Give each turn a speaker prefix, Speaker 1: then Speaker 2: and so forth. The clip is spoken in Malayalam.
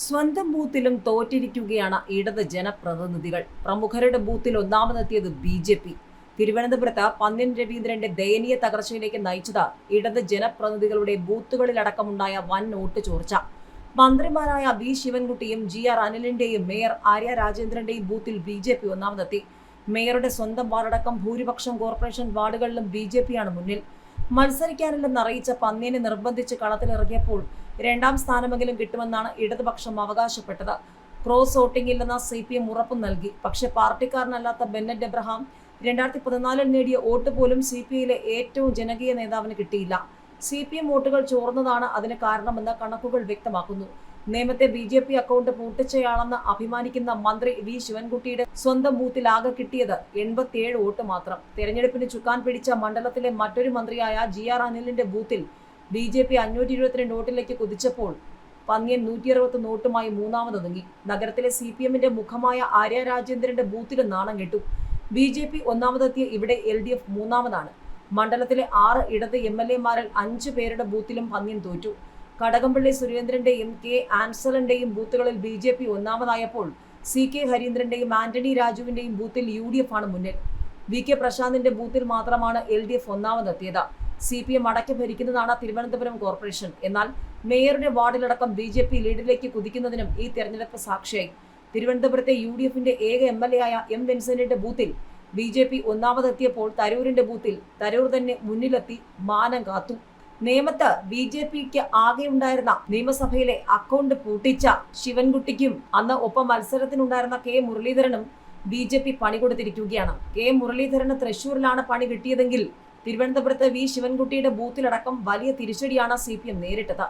Speaker 1: സ്വന്തം ബൂത്തിലും തോറ്റിരിക്കുകയാണ് ഇടത് ജനപ്രതിനിധികൾ. പ്രമുഖരുടെ ബൂത്തിൽ ഒന്നാമതെത്തിയത് ബി ജെ പി. തിരുവനന്തപുരത്ത് പന്ന്യൻ രവീന്ദ്രന്റെ ദയനീയ തകർച്ചയിലേക്ക് നയിച്ചത് ഇടത് ജനപ്രതിനിധികളുടെ ബൂത്തുകളിലടക്കമുണ്ടായ വൻ നോട്ട് ചോർച്ച. മന്ത്രിമാരായ ബി ശിവൻകുട്ടിയും ജി ആർ അനിലിന്റെയും മേയർ ആര്യ രാജേന്ദ്രന്റെയും ബൂത്തിൽ ബി ജെ പി ഒന്നാമതെത്തി. മേയറുടെ സ്വന്തം വാർഡടക്കം ഭൂരിപക്ഷം കോർപ്പറേഷൻ വാർഡുകളിലും ബി ജെ പിയാണ് മുന്നിൽ. മത്സരിക്കാനില്ലെന്ന് അറിയിച്ച പന്ന്യനെ നിർബന്ധിച്ച് കളത്തിലിറങ്ങിയപ്പോൾ രണ്ടാം സ്ഥാനമെങ്കിലും കിട്ടുമെന്നാണ് ഇടതുപക്ഷം അവകാശപ്പെട്ടത്. ക്രോസ് വോട്ടിംഗ് ഇല്ലെന്ന സി പി എം ഉറപ്പും നൽകി. പക്ഷെ പാർട്ടിക്കാരനല്ലാത്ത ബെന്നറ്റ് എബ്രഹാം രണ്ടായിരത്തി പതിനാലിൽ നേടിയ വോട്ട് പോലും സി പി ഐയിലെ ഏറ്റവും ജനകീയ നേതാവിന് കിട്ടിയില്ല. സി പി എം വോട്ടുകൾ ചോർന്നതാണ് അതിന് കാരണമെന്ന് കണക്കുകൾ വ്യക്തമാക്കുന്നു. നേമത്തെ ബി ജെ പി അക്കൗണ്ട് പൂട്ടിച്ചയാണെന്ന് അഭിമാനിക്കുന്ന മന്ത്രി വി ശിവൻകുട്ടിയുടെ സ്വന്തം ബൂത്തിൽ ആകെ കിട്ടിയത് എൺപത്തിയേഴ് വോട്ട് മാത്രം. തെരഞ്ഞെടുപ്പിന് ചുക്കാൻ പിടിച്ച മണ്ഡലത്തിലെ മറ്റൊരു മന്ത്രിയായ ജി ആർ അനിലിന്റെ ബൂത്തിൽ ബി ജെ പി അഞ്ഞൂറ്റി ഇരുപത്തിരണ്ട് വോട്ടിലേക്ക് കുതിച്ചപ്പോൾ പന്നിയൻ നൂറ്റി അറുപത്തി നോട്ടുമായി മൂന്നാമതൊതുങ്ങി നഗരത്തിലെ സി പി എമ്മിന്റെ മുഖമായ ആര്യ രാജേന്ദ്രന്റെ ബൂത്തിലും നാണം കെട്ടു. ബി ജെ പി ഒന്നാമതെത്തിയ ഇവിടെ എൽ ഡി എഫ് മൂന്നാമതാണ്. മണ്ഡലത്തിലെ ആറ് ഇടത് എം എൽ എമാരിൽ അഞ്ചു പേരുടെ ബൂത്തിലും പന്ന്യൻ തോറ്റു. കടകംപള്ളി സുരേന്ദ്രന്റെയും കെ ആൻസലന്റെയും ബൂത്തുകളിൽ ബി ജെ പി ഒന്നാമതായപ്പോൾ സി കെ ഹരീന്ദ്രന്റെയും ആന്റണി രാജുവിന്റെയും ബൂത്തിൽ യു ഡി എഫ് ആണ് മുന്നിൽ. വി കെ പ്രശാന്തിന്റെ ബൂത്തിൽ മാത്രമാണ് എൽ ഡി എഫ് ഒന്നാമതെത്തിയത്. സി പി എം അടക്കി ഭരിക്കുന്നതാണ് തിരുവനന്തപുരം കോർപ്പറേഷൻ. എന്നാൽ മേയറുടെ വാർഡിലടക്കം ബി ജെ പി ലീഡിലേക്ക് കുതിക്കുന്നതിനും ഈ തെരഞ്ഞെടുപ്പ് സാക്ഷിയായി. തിരുവനന്തപുരത്തെ യു ഡി എഫിന്റെ ഏക എം എൽ എ ആയ എം വിൻസെന്റിന്റെ ബൂത്തിൽ ബി ജെ പി ഒന്നാമതെത്തിയപ്പോൾ തരൂരിന്റെ ബൂത്തിൽ തരൂർ തന്നെ മുന്നിലെത്തി മാനം കാത്തു. നേമത്ത് ബി ജെ പിക്ക് ആകെയുണ്ടായിരുന്ന നിയമസഭയിലെ അക്കൗണ്ട് പൂട്ടിച്ച ശിവൻകുട്ടിക്കും അന്ന് ഒപ്പം മത്സരത്തിനുണ്ടായിരുന്ന കെ മുരളീധരനും ബി ജെ പി പണി കൊടുത്തിരിക്കുകയാണ്. കെ മുരളീധരന് തൃശൂരിലാണ് പണി കിട്ടിയതെങ്കിൽ തിരുവനന്തപുരത്ത് വി ശിവൻകുട്ടിയുടെ ബൂത്തിലടക്കം വലിയ തിരിച്ചടിയാണ് സി പി എം നേരിട്ടത്.